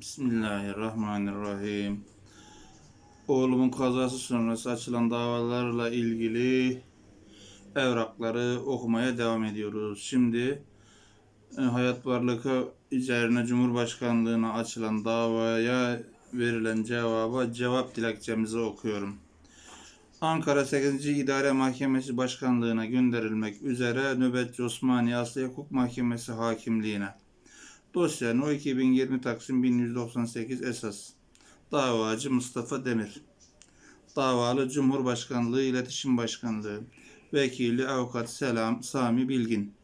Bismillahirrahmanirrahim. Oğlumun kazası sonrası açılan davalarla ilgili evrakları okumaya devam ediyoruz. Şimdi e, Hayat Varlık'a üzerine Cumhurbaşkanlığına açılan davaya verilen cevaba cevap dilekçemizi okuyorum. Ankara 8. İdare Mahkemesi Başkanlığına gönderilmek üzere Nöbetçi Osmaniye Asliye Hukuk Mahkemesi Hakimliğine. Dosya No 2020 Taksim 1198 esas. Davacı Mustafa Demir. Davalı Cumhurbaşkanlığı İletişim Başkanlığı. Vekili Avukat Selam Sami Bilgin.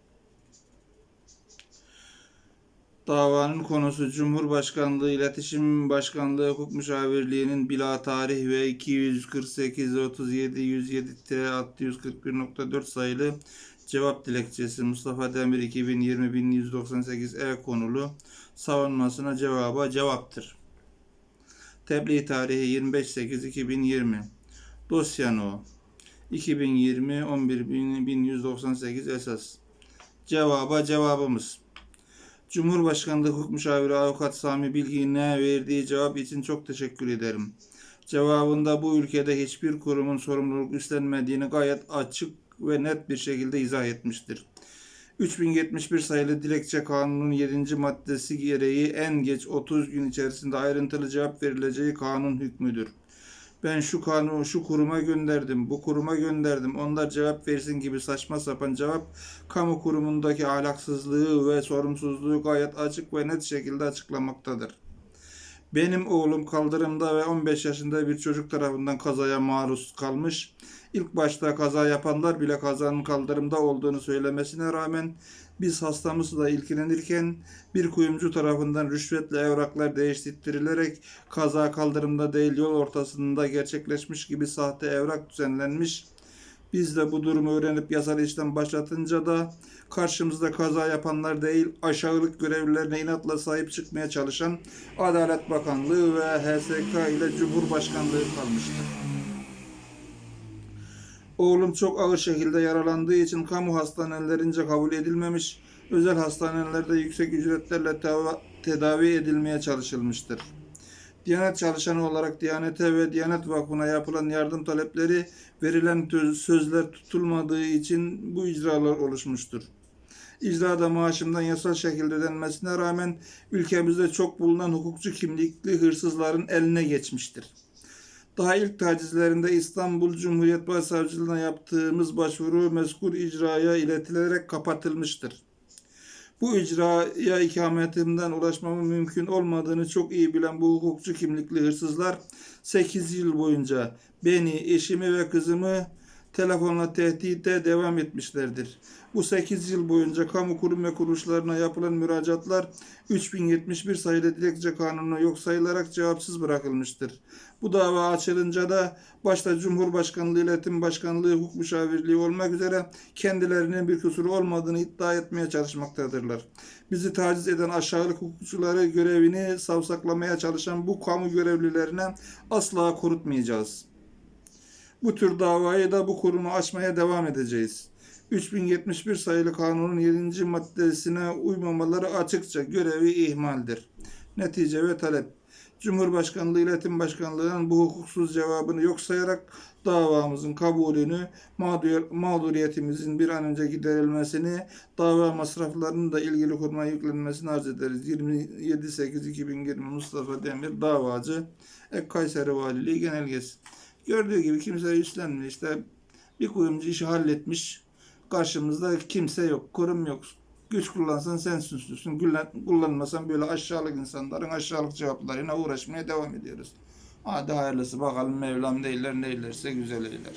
Davanın konusu Cumhurbaşkanlığı İletişim Başkanlığı Hukuk Müşavirliği'nin bila tarih ve 248 37 107 641.4 sayılı cevap dilekçesi Mustafa Demir 2020 1198 E konulu savunmasına cevaba cevaptır. Tebliğ tarihi 25.8.2020 Dosya No 2020 11.1198 esas Cevaba cevabımız Cumhurbaşkanlığı Hukuk Müşaviri Avukat Sami Bilgin'e verdiği cevap için çok teşekkür ederim. Cevabında bu ülkede hiçbir kurumun sorumluluk üstlenmediğini gayet açık ve net bir şekilde izah etmiştir. 3071 sayılı dilekçe kanunun 7. maddesi gereği en geç 30 gün içerisinde ayrıntılı cevap verileceği kanun hükmüdür. Ben şu kanunu şu kuruma gönderdim, bu kuruma gönderdim, onlar cevap versin gibi saçma sapan cevap, kamu kurumundaki ahlaksızlığı ve sorumsuzluğu gayet açık ve net şekilde açıklamaktadır. Benim oğlum kaldırımda ve 15 yaşında bir çocuk tarafından kazaya maruz kalmış. İlk başta kaza yapanlar bile kazanın kaldırımda olduğunu söylemesine rağmen biz hastamızla ilgilenirken bir kuyumcu tarafından rüşvetle evraklar değiştirilerek kaza kaldırımda değil yol ortasında gerçekleşmiş gibi sahte evrak düzenlenmiş. Biz de bu durumu öğrenip yasal işlem başlatınca da karşımızda kaza yapanlar değil aşağılık görevlilerine inatla sahip çıkmaya çalışan Adalet Bakanlığı ve HSK ile Cumhurbaşkanlığı kalmıştır. Oğlum çok ağır şekilde yaralandığı için kamu hastanelerince kabul edilmemiş, özel hastanelerde yüksek ücretlerle tedavi edilmeye çalışılmıştır. Diyanet çalışanı olarak Diyanete ve Diyanet Vakfı'na yapılan yardım talepleri verilen sözler tutulmadığı için bu icralar oluşmuştur. İcrada maaşımdan yasal şekilde ödenmesine rağmen ülkemizde çok bulunan hukukçu kimlikli hırsızların eline geçmiştir. Daha ilk tacizlerinde İstanbul Cumhuriyet Başsavcılığına yaptığımız başvuru mezkur icraya iletilerek kapatılmıştır. Bu icraya ikametimden ulaşmamın mümkün olmadığını çok iyi bilen bu hukukçu kimlikli hırsızlar 8 yıl boyunca beni, eşimi ve kızımı telefonla tehdide devam etmişlerdir. Bu 8 yıl boyunca kamu kurum ve kuruluşlarına yapılan müracaatlar 3071 sayılı dilekçe kanunu yok sayılarak cevapsız bırakılmıştır. Bu dava açılınca da başta Cumhurbaşkanlığı İletim Başkanlığı Hukuk Müşavirliği olmak üzere kendilerinin bir kusuru olmadığını iddia etmeye çalışmaktadırlar. Bizi taciz eden aşağılık hukukçuları görevini savsaklamaya çalışan bu kamu görevlilerine asla korutmayacağız. Bu tür davayı da bu kurumu açmaya devam edeceğiz. 3071 sayılı kanunun 7. maddesine uymamaları açıkça görevi ihmaldir. Netice ve talep. Cumhurbaşkanlığı İletim Başkanlığı'nın bu hukuksuz cevabını yok sayarak davamızın kabulünü, mağdur, mağduriyetimizin bir an önce giderilmesini, dava masraflarının da ilgili kuruma yüklenmesini arz ederiz. 27.8.2020 Mustafa Demir davacı Ek Kayseri Valiliği Genelgesi. Gördüğü gibi kimse üstlenmiyor. İşte bir kuyumcu işi halletmiş. Karşımızda kimse yok, kurum yok. Güç kullansan sen. Kullan- Kullanmasan böyle aşağılık insanların aşağılık cevaplarıyla uğraşmaya devam ediyoruz. Hadi hayırlısı bakalım Mevlam değiller neylerse güzel eyler.